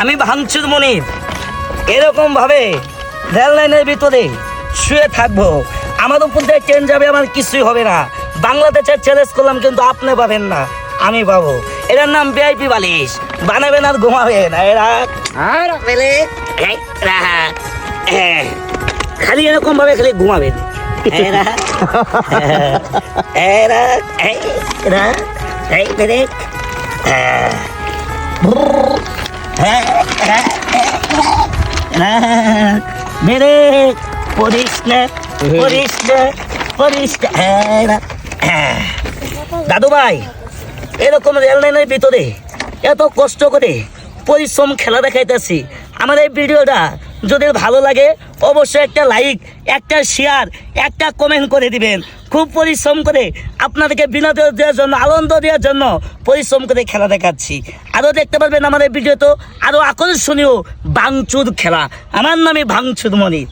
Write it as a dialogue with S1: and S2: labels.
S1: আমি ভাঙচুর মনির। এরকম ভাবে রেল লাইনের ভিতরে শুয়ে থাকব। আমার উপর দিয়ে ট্রেন যাবে আমার কিছুই হবে না। বাংলাদেশের চ্যালেঞ্জ করলাম কিন্তু আপনি পাবেন না আমি পাবো। এটার নাম ভিআইপি বালিশ। বানাবেন আর ঘুমাবেন। এরা খালি এরকম ভাবে খালি। এই ব্রেক। হ্যাঁ। না, না, না। দাদু ভাই এরকম রেললাইনের ভিতরে এত কষ্ট করে পরিশ্রম খেলা দেখাইতেছি আমার এই ভিডিওটা যদি ভালো লাগে অবশ্যই একটা লাইক একটা শেয়ার একটা কমেন্ট করে দিবেন। খুব পরিশ্রম করে আপনাদেরকে বিনোদন দেওয়ার জন্য, আনন্দ দেওয়ার জন্য পরিশ্রম করে খেলা দেখাচ্ছি। আরও দেখতে পারবেন আমাদের ভিডিও তো আরও আকর্ষণীয় ভাঙচুর খেলা। আমার নামে ভাঙচুর মনি